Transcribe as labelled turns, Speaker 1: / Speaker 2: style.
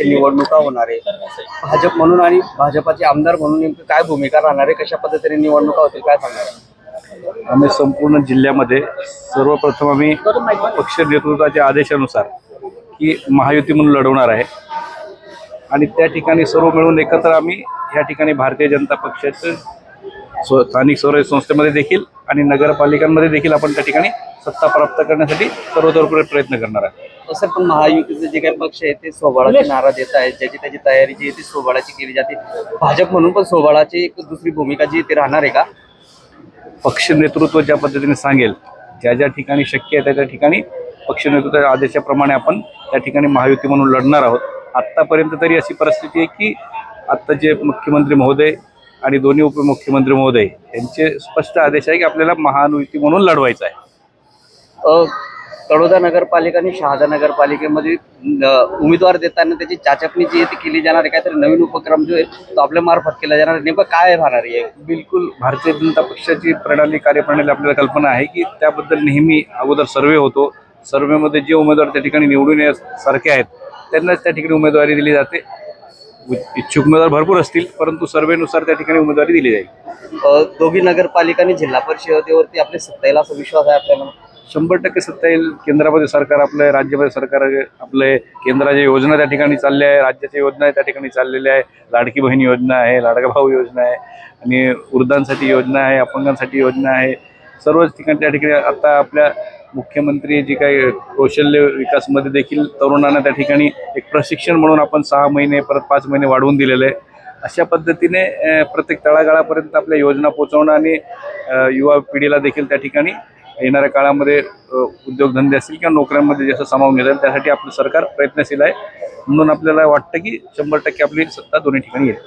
Speaker 1: नगरपालिकेच्या निवडणुका होणार आहे. भाजप म्हणून आणि भाजपाचे आमदार म्हणून नेमकं काय भूमिका राहणार आहे? कशा पद्धतीने निवडणुका होतील काय सांगणार
Speaker 2: आम्ही संपूर्ण जिल्ह्यामध्ये सर्वप्रथम आम्ही पक्ष नेतृत्वाच्या आदेशानुसार की महायुती म्हणून लढवणार आहे. आणि त्या ठिकाणी सर्व मिळून एकत्र आम्ही या ठिकाणी भारतीय जनता पक्षाचं स्व स्थानिक स्वराज्य संस्थेमध्ये देखील आणि नगरपालिकांमध्ये देखील आपण त्या ठिकाणी सत्ता प्राप्त करण्यासाठी सर्वतोपरी प्रयत्न करणार आहे
Speaker 1: तसं पण महायुतीचे जे काही पक्ष आहे ते सोबाळाचे नारा देत आहेत ज्याची त्याची तयारी जी आहे ती सोबाळाची केली जाते. भाजप म्हणून पण सोबाळाची एक दुसरी भूमिका जी ती राहणार आहे का?
Speaker 2: पक्ष नेतृत्व ज्या पद्धतीने सांगेल ज्या ज्या ठिकाणी शक्य आहे त्या त्या ठिकाणी पक्ष नेतृत्वाच्या आदेशाप्रमाणे आपण त्या ठिकाणी महायुती म्हणून लढणार आहोत. आत्तापर्यंत तरी अशी परिस्थिती आहे की आत्ता जे मुख्यमंत्री महोदय आणि दोन्ही उपमुख्यमंत्री महोदय यांचे स्पष्ट आदेश आहे की आपल्याला महायुती म्हणून लढवायचं आहे.
Speaker 1: तळोदा नगरपालिका आणि शहादा नगरपालिकेमध्ये उमेदवार देताना त्याची चाचपणी जी आहे ती केली जाणार आहे. काहीतरी नवीन उपक्रम जो आहे तो आपल्या मार्फत केला जाणार आहे. नेमकं काय राहणार आहे?
Speaker 2: बिलकुल भारतीय जनता पक्षाची प्रणाली कार्यप्रणाली आपल्याला कल्पना आहे की त्याबद्दल नेहमी अगोदर सर्वे होतो. सर्वेमध्ये जे उमेदवार त्या ठिकाणी निवडून येण्यासारखे आहेत त्यांनाच त्या ठिकाणी उमेदवारी दिली जाते. इच्छुक उमेदवार भरपूर असतील परंतु सर्वेनुसार त्या ठिकाणी उमेदवारी दिली जाईल.
Speaker 1: दोघी नगरपालिका आणि जिल्हा परिषदेवरती आपले सत्ता येईल असा विश्वास आहे आपल्याला?
Speaker 2: शंभर टक्के सत्ता येईल केंद्रामध्ये सरकार आपलं आहे राज्यामध्ये सरकार आहे. आपले केंद्राच्या योजना त्या ठिकाणी चालल्या आहे राज्याच्या योजना त्या ठिकाणी चाललेल्या आहे. लाडकी बहीण योजना आहे लाडका भाऊ योजना आहे आणि वृद्धांसाठी योजना आहे अपंगांसाठी योजना आहे. सर्वच ठिकाणी त्या ठिकाणी आता आपल्या मुख्यमंत्री जी काही कौशल्य विकासमध्ये देखील तरुणांना त्या ठिकाणी एक प्रशिक्षण म्हणून आपण सहा महिने परत पाच महिने वाढवून दिलेलं आहे. अशा पद्धतीने प्रत्येक तळागाळापर्यंत आपल्या योजना पोहोचवणं आणि युवा पिढीला देखील त्या ठिकाणी येणाऱ्या काळामध्ये उद्योगधंदे असतील किंवा नोकऱ्यांमध्ये जसं सामावून घेतात त्यासाठी आपलं सरकार प्रयत्नशील आहे. म्हणून आपल्याला वाटतं की शंभर टक्के आपली सत्ता दोन्ही ठिकाणी येईल.